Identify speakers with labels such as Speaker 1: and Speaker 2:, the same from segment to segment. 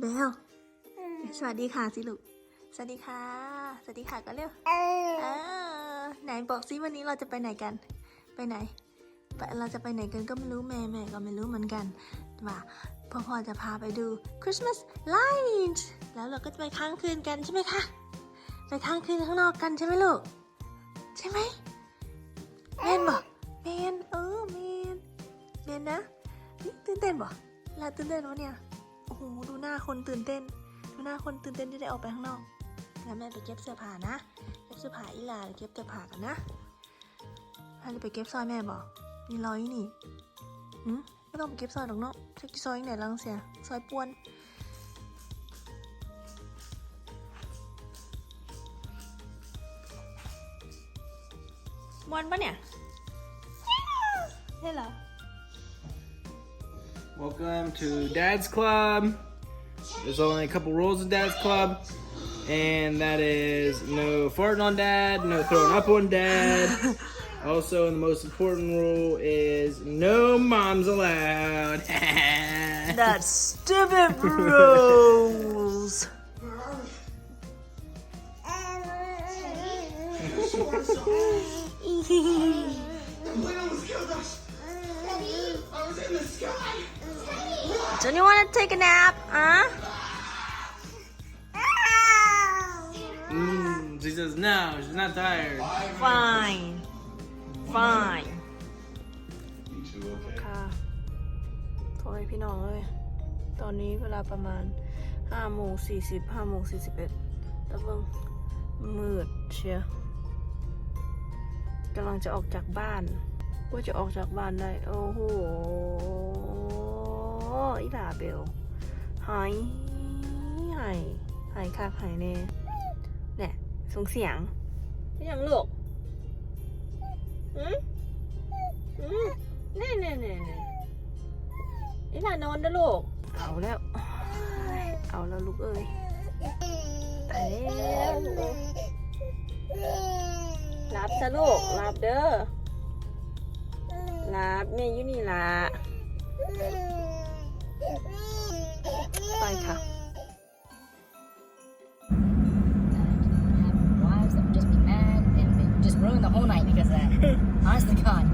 Speaker 1: เบลสวัสดีค่ะสิลูก สวัสดีค่ะ สวัสดีค่ะก็เร็วอ่าไหนบอกซิวันนี้เราจะไปไหนกัน ไปไหนไปเราจะไปไหนกันก็ไม่รู้แม่แม่ก็ไม่รู้เหมือนกัน ว่าพ่อพ่อจะพาไปดู Christmas light แล้วเราก็จะไปค้างคืนกันใช่ไหมคะ ไปค้างคืนข้างนอกกันใช่ไหมลูก ใช่ไหมแมนบอกแมนเออแมนแมนนะนี่ตื่นเต้นบ่ลาตื่นเต้นวะเนี่ย โอ้โหดูหน้าคนตื่นเต้น ดูหน้าคนตื่นเต้นที่ได้ออกไปข้างนอกแล้วแม่ไปเก็บเสื้อผ้านะ เก็บเสื้อผ้าอีหลาเก็บเสื้อผ้ากันนะถ้าจะไปเก็บซอยแม่บอกมีรอยอยนี่หืมไม่ต้องไปเก็บซอยหรอกเนาะเช็คซอยไหนลังเสีย ซอยปวนมวนปะเนี่ยใช่เหรอ
Speaker 2: Welcome to Dad's Club. There's only a couple rules in Dad's Club, and that is no farting on Dad, no throwing up on Dad. Also, the most important rule is no moms allowed.
Speaker 1: That's stupid rules. Don't you want to take a nap, huh?
Speaker 2: Mm, she says no, she's not tired.
Speaker 1: Fine. Fine.
Speaker 3: You two okay?
Speaker 1: ค่ะโทรให้พี่น้องเลย ตอนนี้เวลาประมาณ5โมง40 5โมง41แล้วเบิ่งมืดเชียกำลังจะออกจากบ้าน ว่าจะออกจากบ้านได้ โอ้โหอีลาเบลหายหายหายคักหายแน่เนี่ยส่งเสียงเป็นยังลูกอืมอืมแน่แน่แน่แน่อีหลานอนนะลูกเอาแล้ว เอาแล้วลูกเอ้ยตายแล้วรับซะลูกรับเด้อ รับแม่อยู่นี่ละไปค่ะ
Speaker 4: have wives that would just be mad and they just ruin the whole night because of that. Honest to God.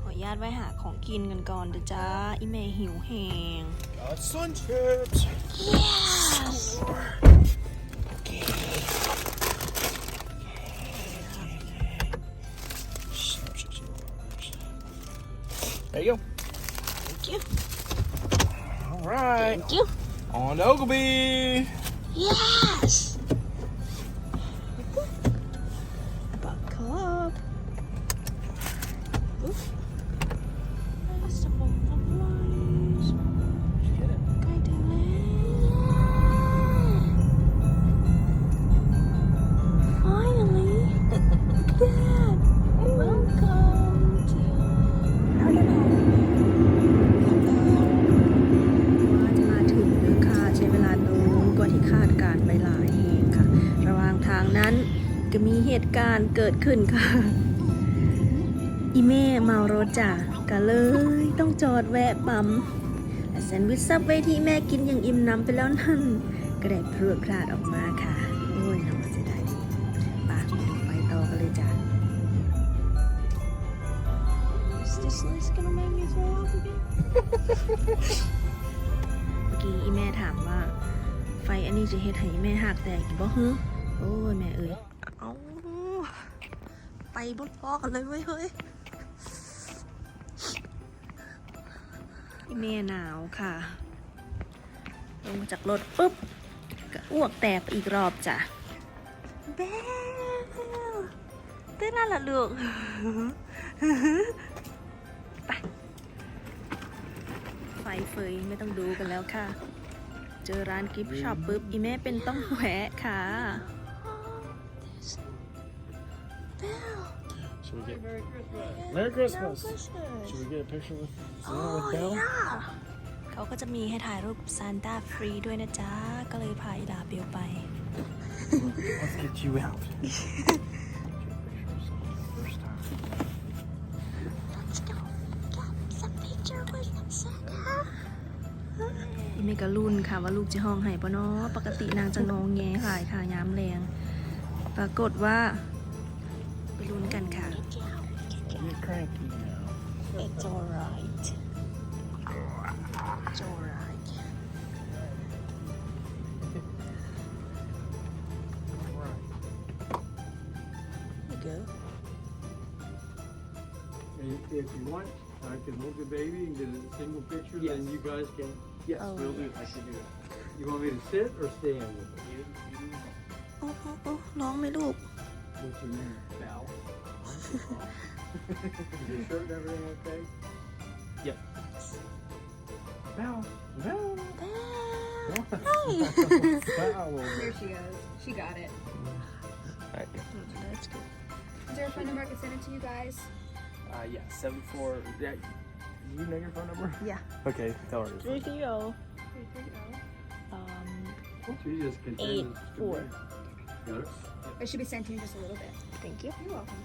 Speaker 1: ขออนุญาตไว้หาของกินกันก่อนเด้อจ้าอีเมหิวแหง
Speaker 3: Got sun chips.
Speaker 1: yes
Speaker 2: There you go.
Speaker 1: thank you
Speaker 2: All right.
Speaker 1: thank you
Speaker 2: On to Ogilvy.
Speaker 1: yes มีเหตุการณ์เกิดขึ้นค่ะ อีเม่เมารถจ้ะก็เลยต้องจอดแวะปั๊มและแซนด์วิชซับเวย์ที่แม่กินอย่างอิ่มหน้ำไปแล้วนั่นก็ได้พรวดพลาดออกมาค่ะ โอ้ยน้องเสียดายปากไปต่อกันเลยจ้ะ Is this list gonna make me throw up again? เมื่อกี้อีแม่ถามว่า ไฟอันนี้จะเฮ็ดให้แม่หักแตกอีกบ่ฮึโอ้ยแม่เอ้ย บุดพอกันเลยเว้ยเฮ้ยอีแม่หนาวค่ะ ลงมาจากรถปุ๊บ ก็อ้วกแตกไปอีกรอบจ้ะเบลตื่นแล้วล่ะลูกไปไฟเฟยไม่ต้องดูกันแล้วค่ะ เจอร้านกิฟต์ช็อปปุ๊บอีแม่เป็นต้องแหวะค่ะ
Speaker 3: Should we get Merry Christmas? Should we get a picture with Santa with Belle?
Speaker 1: เขาก็จะมีให้ถ่ายรูปซานต้าฟรีด้วยนะจ๊ะ ก็เลยพาอีลาเบลไป
Speaker 3: Let's get you out. First time.
Speaker 1: Let's go get some picture with Santa. เมกะรุ่นค่ะว่าลูกจะห้องไห้ปะเนาะปกตินางจะงองแงหลายค่ะย้ำแรง ปรากฏว่า ไปรุ่นกันค่ะ
Speaker 3: You're cranky now.
Speaker 1: It's alright It's alright you go
Speaker 3: And if you want, I can hold the baby and get a single picture, then you guys can. Yes,
Speaker 1: Oh.
Speaker 3: we'll do. I can do it. You want me to sit or stand with it? You, you,
Speaker 1: โอ้โอ้โอ้ร้องไหมลูก
Speaker 3: what's your name? Val. Is your shirt and everything okay? Yep. Val. Val. Val.
Speaker 5: Here she goes. She got it.
Speaker 1: That's good
Speaker 5: Is there a phone number I can send it to you guys?
Speaker 3: Uh, yeah, seven four. Yeah, you know your phone number?
Speaker 1: Yeah.
Speaker 3: Okay, tell her.
Speaker 1: Three zero
Speaker 5: Three three oh.
Speaker 1: um
Speaker 3: She just continues
Speaker 1: Eight,
Speaker 3: to
Speaker 1: four.
Speaker 3: read. Got it?
Speaker 5: It should be sent to you in just a little bit.
Speaker 1: thank you
Speaker 5: You're welcome.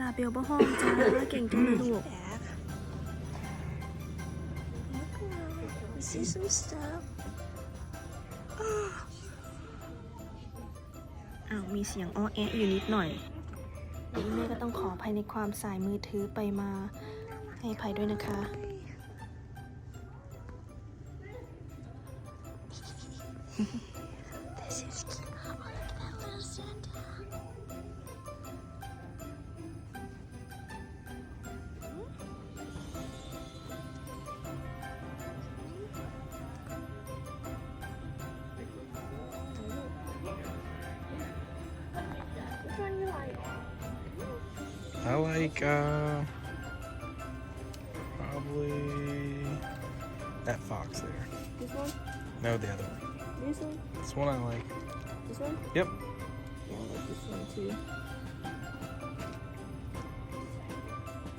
Speaker 1: ลาเบลบ้าห้องจ้าเก่งจังเลยลูก see some stuff อ้าวมีเสียงอ้อแอะอยู่นิดหน่อยวันนี้แม่ก็ต้องขออภัยในความสายมือถือไปมาให้อภัยด้วยนะคะ This
Speaker 2: I like uh probably that fox there.
Speaker 1: This one?
Speaker 2: No, the other one.
Speaker 1: This one?
Speaker 2: This one I like.
Speaker 1: This one?
Speaker 2: Yep.
Speaker 1: Yeah, I like this one too.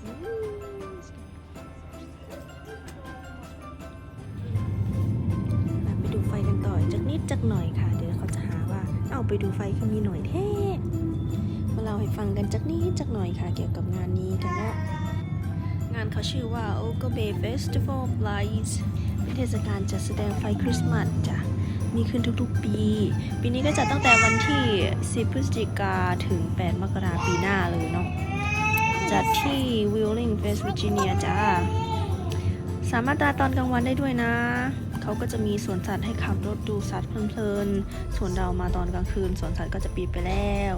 Speaker 1: Mm. ไปดูไฟกันต่ออีกจักนิดจักหน่อยค่ะ เดี๋ยวเขาจะหาว่า เอ้าไปดูไฟคือมีหน่อยแท้มาเล่าให้ ฟังกันจักนิดจักหน่อยค่ะเกี่ยวกับงานนี้กันเนาะงานเขาชื่อว่า o k o b e Festival of Lights เป็นเทศกาลจัดแสดงไฟคริสต์มาสจ้ะมีขึ้นทุกๆปี ปีนี้ก็จัดตั้งแต่วันที่ 10 พฤศจิกาถึง 8 มกราปีหน้าเลยเนาะจัดที่ Wheeling West Virginia จ้าสามารถตาตอนกลางวันได้ด้วยนะ เขาก็จะมีสวนสัตว์ให้ขับรถดูสัตว์เพลินๆส่วนเรามาตอนกลางคืนสวนสัตว์ก็จะปิดไปแล้ว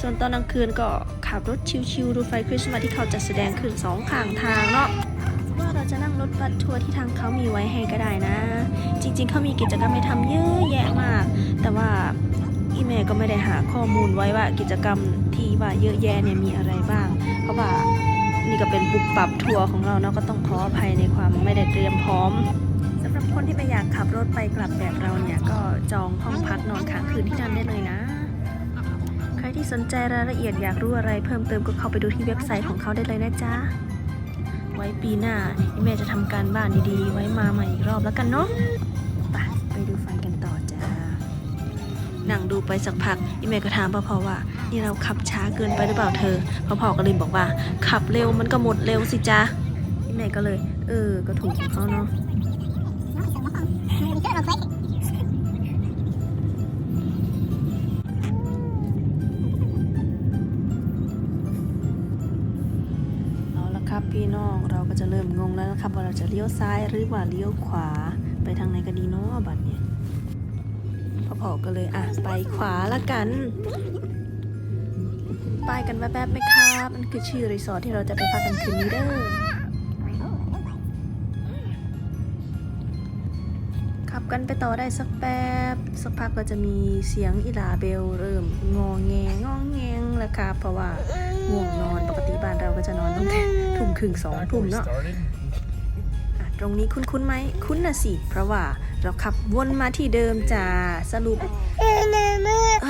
Speaker 1: ส่วนตอนกลางคืนก็ขับรถชิวๆดูไฟคริสต์มาสที่เขาจัดแสดงขึ้นสองข้างทางเนาะว่าเราจะนั่งรถบัสทัวร์ที่ทางเขามีไว้ให้ก็ได้นะ จริง ๆเขามีกิจกรรมให้ทำเยอะแยะมาก แต่ว่าอีเมลก็ไม่ได้หาข้อมูลไว้ว่ากิจกรรมที่ว่าเยอะแยะเนี่ยมีอะไรบ้าง เพราะว่านี่ก็เป็นปุกปรับทัวร์ของเราเนาะก็ต้องขออภัยในความไม่ได้เตรียมพร้อม คนที่ไม่อยากขับรถไปกลับแบบเราเนี่ย ก็จองห้องพักนอนค้างคืนที่นั่นได้เลยนะ ใครที่สนใจรายละเอียดอยากรู้อะไรเพิ่มเติมก็เข้าไปดูที่เว็บไซต์ของเขาได้เลยนะจ๊ะ ไว้ปีหน้าอีเมลจะทำการบ้านดีๆ ไว้มาใหม่อีกรอบแล้วกันเนาะไปไปดูไฟกันต่อจ้านั่งดูไปสักพักอีเมลก็ถามพ่อพอว่า นี่เราขับช้าเกินไปหรือเปล่าเธอพ่อพอก็เลยบอกว่า ขับเร็วมันก็หมดเร็วสิจ้าอีเมลก็เลย เออ ก็ถูกของเขาเนาะ เอาละครับพี่น้องเราก็จะเริ่มงงแล้วนะครับ ว่าเราจะเลี้ยวซ้ายหรือว่าเลี้ยวขวาไปทางไหนกันดีเนาะบัดเนี่ยพ่อพอก็เลยอะไปขวาละกันไปกันแป๊บๆไหมครับ มันคือชื่อรีสอร์ทที่เราจะไปพักกันคืนนี้เด้อ กันไปต่อได้สักแป๊บ สักพักก็จะมีเสียงอีลาเบลเริ่มงอแงงองแงงแล้วครับเพราะว่าง่วงนอนปกติบ้านเราก็จะนอนตั้งแต่ทุ่มครึ่งสองทุ่มเนาะตรงนี้คุ้นคุ้นๆไหมคุ้นนะสิ เพราะว่าเราขับวนมาที่เดิมจ้าสรุปอ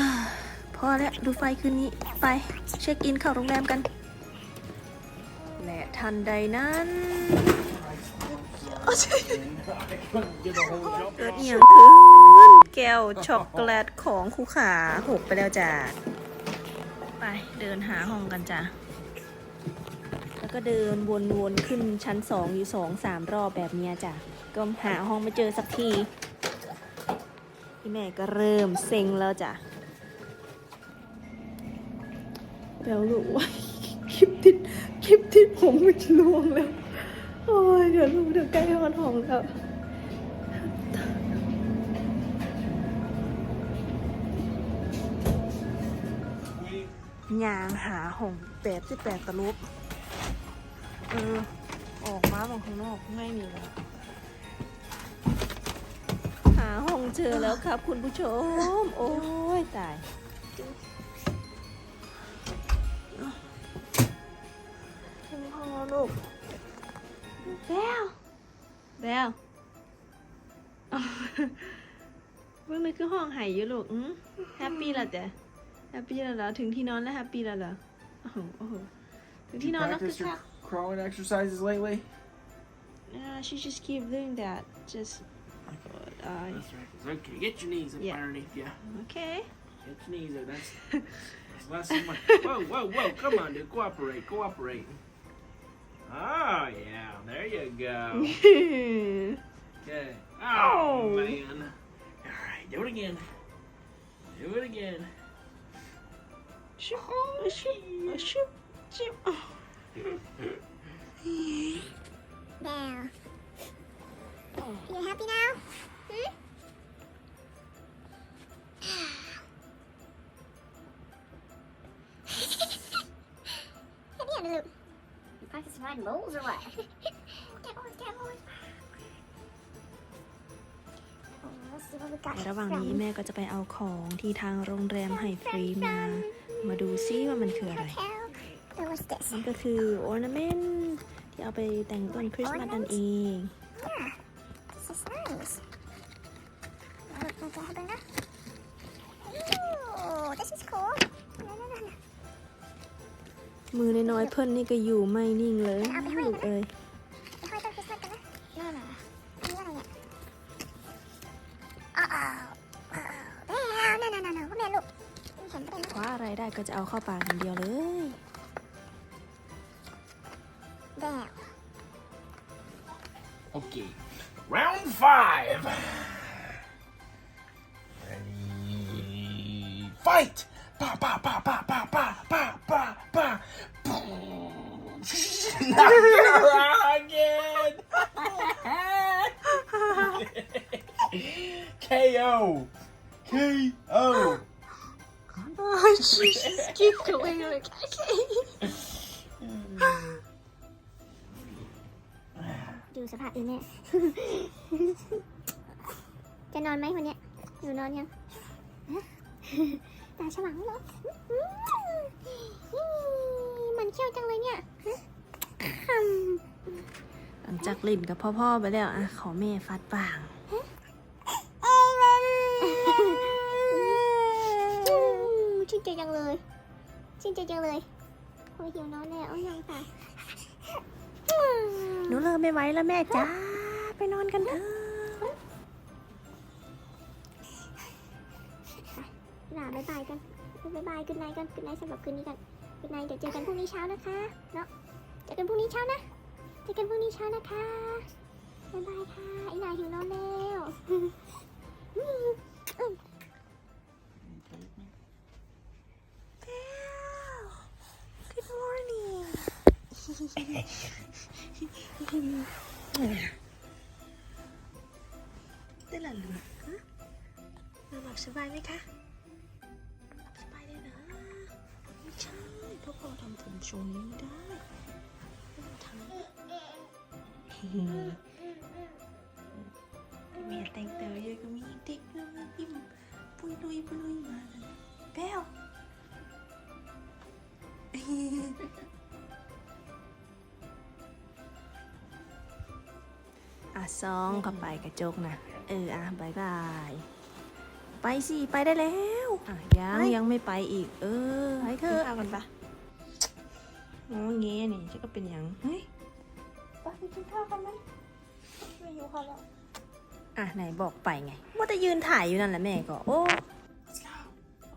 Speaker 1: พอแล้วดูไฟคืนนี้ไปเช็คอินเข้าโรงแรมกัน และทันใดนั้น เกิดเอียงขึ้นแก้วช็อกโกแลตของคู่ขาหกไปแล้วจ้าไปเดินหาห้องกันจ้ะ แล้วก็เดินวนๆขึ้นชั้นสองอยู่สองสามรอบแบบเนี้ยจ้ะ ก็หาห้องไม่เจอสักทีพี่แม่ก็เริ่มเซ็งแล้วจ้ะแปลลูกว่าคลิปติดคลิปติดผมมันล่วงแล้ว โอ้ยเดี๋ยวลูกเดี๋ยวใกล้นอนห้องแล้วยางหาห้องแปดสิบแปดตะลุบเออ ออกมาบางข้างนอกไม่มีแล้ว หาห้องเจอแล้วครับคุณผู้ชม โอ้ยตายถึงห้องแล้วลูก แบลแบล เมื่อนี้คือห้องไห่อยู่ลูกอืมแฮปปี้ละจ้ะแฮปปี้แล้วเหรอ ถึงที่นอนแล้วแฮปปี้แล้วเหรอ โอ้โหโอ้โหถึงที่นอนแล้วคือ
Speaker 2: Practice your
Speaker 1: ค่ะ
Speaker 2: crawling exercises lately?
Speaker 1: Uh, she just keep doing that. Just. Uh,
Speaker 2: That's right. Okay, get your knees up
Speaker 1: Yeah.
Speaker 2: underneath you.
Speaker 1: okay.
Speaker 2: Get your knees up. That's, that's less than my. Whoa, whoa, whoa! Come on, dude. Cooperate, cooperate. Oh yeah, there you go. Okay. Oh,
Speaker 1: Oh.
Speaker 2: man. All right, do it again. Do it again.
Speaker 1: shoop, shoop, uh, shoop, shoop. Oh.
Speaker 6: Now. You happy now? Hmm?
Speaker 4: You practicing riding bulls or what?
Speaker 6: Get on, get on. Oh, let's see what we got
Speaker 1: ในระหว่าง
Speaker 6: from
Speaker 1: นี้แม่ก็จะไปเอาของที่ทางโรงแรมให้ฟรีมา มาดูซิว่ามันคืออะไร
Speaker 6: Hotel. So what's this?
Speaker 1: มันก็คือ ornament ที่เอาไปแต่งต้นคริสต์มาสนั่นเอง
Speaker 6: Yeah,
Speaker 1: มือน้อยๆเพิ่นนี่ก็อยู่ไม่นิ่งเลยลูกเอ้ย
Speaker 6: ไปห้อยต้นคริสต์มาสกันนะนั่นน่ะอันนี้อะไรเนี่ยอ้าวอ้าวอ้าวนั่นนั่นนั่นพ่อแม่ลูกเห็นเด็น
Speaker 1: คว้าอะไรได้ก็จะเอาเข้าปากอย่างเดียวเลย
Speaker 6: แดว
Speaker 2: Okay. Round five. Ready? Fight! Ba ba ba ba ba ba ba ba ba. Boom. Knock her out again. KO. KO.
Speaker 1: she just keep going like okay
Speaker 6: ดูสภาพอีเนี่ยจะนอนไหมวันเนี้ยหนูนอนยังฮะ ตาฉลางเหรออืมมันเขี้ยวจังเลยเนี่ยฮะอืม
Speaker 1: หลังจากลิ่นกับพ่อๆไปแล้วอะขอแม่ฟัดปาง
Speaker 6: เอ้ยมันชื่นใจจังเลยชื่นใจจังเลยโอ้ยหิวนอนแล้วโอ้ยยังตา
Speaker 1: หนูเลิกไม่ไหวแล้วแม่จ้าไปนอนกันเถอะา
Speaker 6: บายบายกันบายบายกุนไนกันกุนไนสำหรับคืนนี้กันกุนไนเดี๋ยวเจอกันพรุ่งนี้เช้านะคะเนาะเจอกันพรุ่งนี้เช้านะเจอกันพรุ่งนี้เช้านะคะบายบายค่ะไอ้นายหิวนอนแล้ว
Speaker 1: ได้หลับหรือฮะเราหลับสบายไหมคะ ทำผมทรงนี้ไม่ได้ต้องทำแม่แต่งเตยก็มีเด็กน้อยยิ้มปุยลุยปุยลุยมาเลยแก้วอะซองเข้าไปกระจกนะ เออ อะบายบาย ไปสิ ไปได้แล้ว อะ ยัง ยังไม่ไปอีก เออ ไปเถอะเอากันปะ โอ้เงี้ยนี่จะก็เป็นอย่างเฮ้ยไปไปกินข้าวกันไหมไม่อยู่ข้าวแล้วอะไหนบอกไปไง ว่าจะยืนถ่ายอยู่นั่นแหละแม่ก็โอ้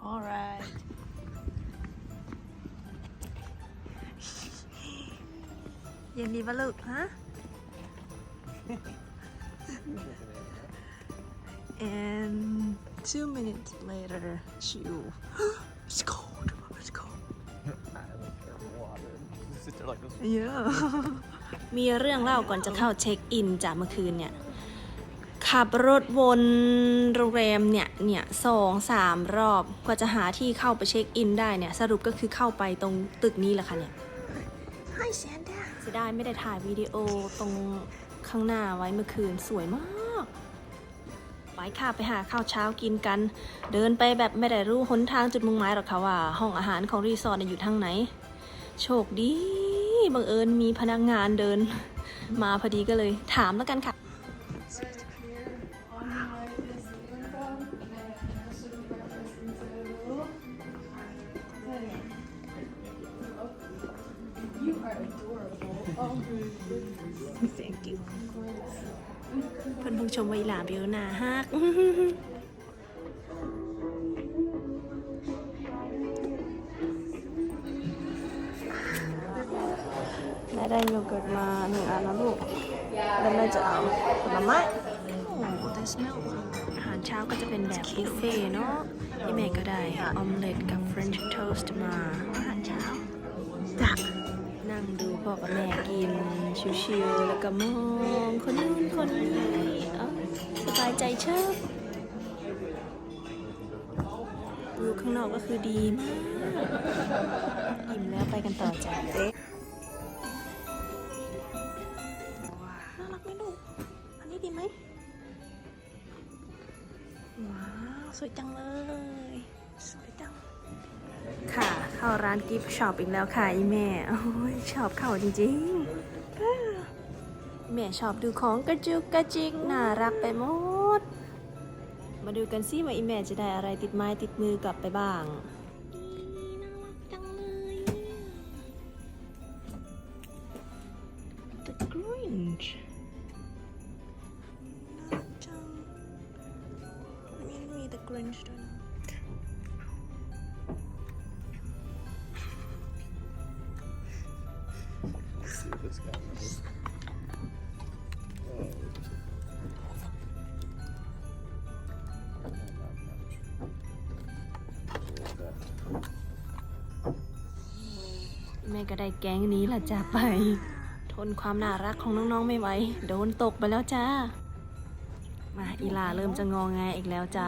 Speaker 1: alright เย็นดีปะลูกฮะ and two minutes later she yeah มีเรื่องเล่าก่อนจะเข้าเช็คอินจากเมื่อคืนเนี่ย ขับรถวนโรงแรมเนี่ยเนี่ยสองสามรอบกว่าจะหาที่เข้าไปเช็คอินได้เนี่ย สรุปก็คือเข้าไปตรงตึกนี้แหละค่ะเนี่ย Hi Santa เสียดายไม่ได้ถ่ายวิดีโอตรงข้างหน้าไว้เมื่อคืนสวยมากไปค่ะไปหาข้าวเช้ากินกัน เดินไปแบบไม่ได้รู้หนทางจุดมุ่งหมายหรอกค่ะว่า ห้องอาหารของรีสอร์ทอยู่ทางไหน โชคดี บังเอิญมีพนักงานเดิน มาพอดีก็เลยถามแล้วกันค่ะ Thank you เพื่อนผู้ชมไวหลาเบลนาฮัก ได้โยเกิร์ตมาหนึ่งอันนะลูก แล้วแม่จะเอาผลไม้โอ้ that's milk อาหารเช้าก็จะเป็นแบบบุฟเฟ่ต์เนาะที่แม่ก็ได้ออมเล็ตกับ French toast มาอาหารเช้าจ้ะนั่งดูพ่อกับแม่กินชิวๆแล้วก็มองคนนู้นคนนี้เอ้าสบายใจเชิบวิวข้างนอกก็คือดีมากอิ่มแล้วไปกันต่อจ้ะ สวยจังเลย สวยจัง ค่ะเข้าร้านกิฟต์ช็อปอีกแล้วค่ะอีแม่โอ้ยชอบเข้าจริงๆ แม่ชอบดูของกระจุกกระจิกน่ารักไปหมด มาดูกันซิว่าอีแม่จะได้อะไรติดไม้ติดมือกลับไปบ้างน่ารักจังเลย The Grinch zehn
Speaker 3: see what this guy knows.
Speaker 1: แม่ก็ได้แก๊งนี้แหละจ้าไป ทนความน่ารักของน้องๆไม่ไหวโดนตกไปแล้วจ้ามาอีลาเริ่มจะงองแงอีกแล้วจ้า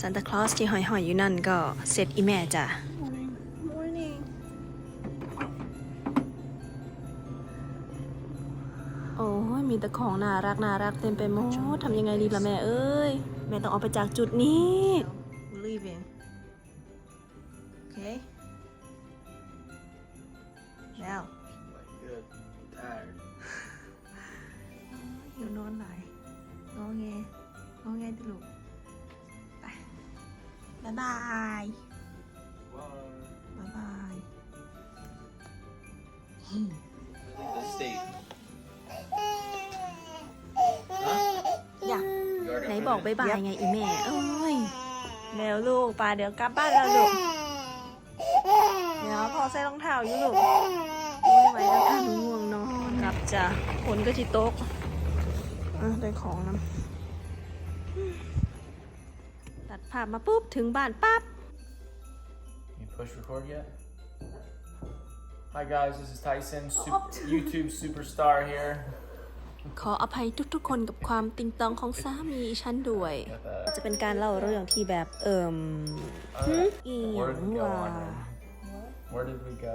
Speaker 1: ซันตาคลอสที่หอยๆอยู่นั่นก็เสร็จอีแม่จ้ะ Morning โอ้ยมีแต่ของน่ารักน่ารักเต็มไปหมดทำยังไงดีล่ะแม่เอ้ย แม่ต้องออกไปจากจุดนี้ บอกบ๊ายบายไงอีแม่เอ้ยแล้วลูกป่าเดี๋ยวกลับบ้านแล้วลูกเดี๋ยวพอใส่รองเท้าอยู่ลูกไม่ไหวแล้วค่ะหนูง่วงนอนกลับจ้ะฝนก็จิตกอะได้ของน้ำตัดภาพมาปุ๊บ ถึงบ้านปั๊บ
Speaker 2: You push record yet? Hi guys, this is Tyson, sup- YouTube superstar here.
Speaker 1: ขออภัยทุกๆ คนกับความติงตองของสามีฉันด้วย
Speaker 2: Got that.
Speaker 1: จะเป็นการเล่าเรื่องที่แบบเอิ่ม
Speaker 2: Alright.
Speaker 1: อีห
Speaker 2: Where
Speaker 1: ยัง
Speaker 2: did we go
Speaker 1: ว่า
Speaker 2: on then? Where did we go?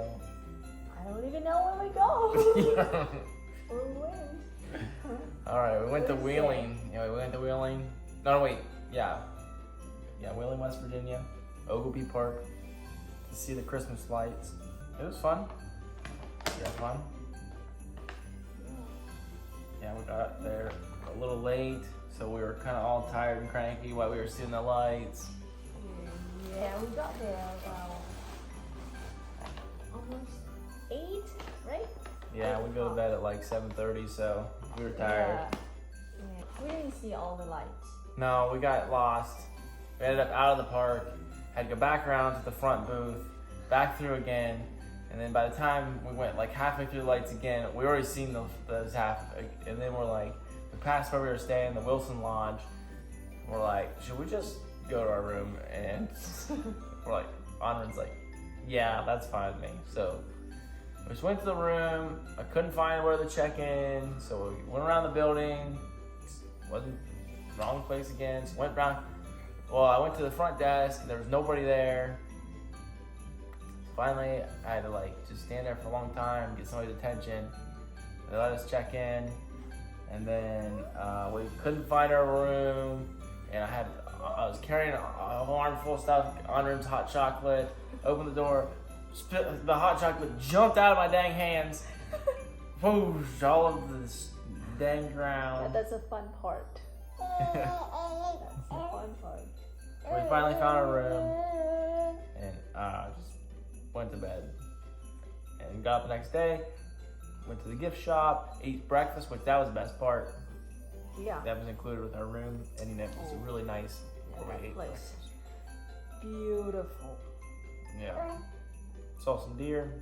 Speaker 4: I don't even know where we go.
Speaker 2: Alright, we went to Wheeling. Yeah, we went to Wheeling. No, no, wait. Yeah. Yeah, Wheeling, West Virginia. Ogilvy Park. To see the Christmas lights. It was fun. Yeah, fun. Yeah, we got there a little late, so we were kind of all tired and cranky while we were seeing the lights.
Speaker 4: Mm, yeah, we got there about almost eight, right?
Speaker 2: Yeah, we go to bed at like 7:30, so we were tired.
Speaker 4: Yeah. yeah. We didn't see all the lights.
Speaker 2: No, we got lost. We ended up out of the park. Had to go back around to the front booth, back through again. And then by the time we went like halfway through the lights again, we already seen those, those half. And then we're like, we passed where we were staying, the Wilson Lodge. We're like, should we just go to our room? And we're like, Anran's like, yeah, that's fine with me. So we just went to the room. I couldn't find where to check in, so we went around the building. Wasn't wrong place again. So went around. Well, I went to the front desk. And there was nobody there. Finally, I had to like just stand there for a long time, get somebody's attention. They let us check in, and then uh, we couldn't find our room. And I had I was carrying a, a whole armful of stuff, Anran's hot chocolate. Opened the door, spit, the hot chocolate jumped out of my dang hands. Whoosh, all of this dang ground.
Speaker 1: That's a fun part. Fun part.
Speaker 2: we finally found a room and uh, just went to bed. And got up the next day, went to the gift shop, ate breakfast, which that was the best part.
Speaker 1: Yeah.
Speaker 2: That was included with our room, and it was really nice. where we
Speaker 1: that
Speaker 2: ate
Speaker 1: place.
Speaker 2: breakfast.
Speaker 1: Beautiful.
Speaker 2: Yeah. Saw some deer.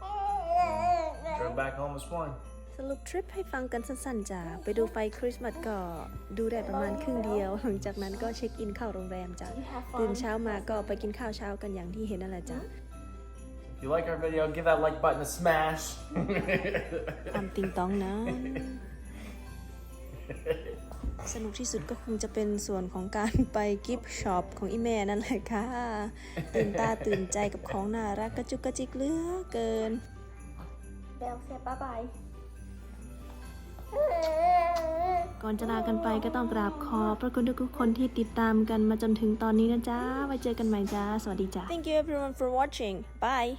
Speaker 2: Drove back home this morning.
Speaker 1: สรุปทริปให้ฟังกันสั้นๆจ้ะไปดูไฟคริสต์มาสก็ดูได้ประมาณครึ่งเดียว หลังจากนั้นก็เช็คอินเข้าโรงแรมจ้ะตื่นเช้ามาก็ไปกินข้าวเช้ากันอย่างที่เห็นนั่นแหละจ้ะ
Speaker 2: If you like our video, give that like button a smash.
Speaker 1: ความติงต้องนะ สนุกที่สุดก็คงจะเป็นส่วนของการไปกิฟต์ช็อปของอีแม่นั่นแหละค่ะ ตื่นตาตื่นใจกับของน่ารักกระจุกกระจิกเหลือเกิน เบลเซป้าบาย ก่อนจะลากันไปก็ต้องกราบขอบพระคุณทุกๆคนที่ติดตามกันมาจนถึงตอนนี้นะจ๊ะ ไว้เจอกันใหม่จ้า สวัสดีจ้า Thank you everyone for watching bye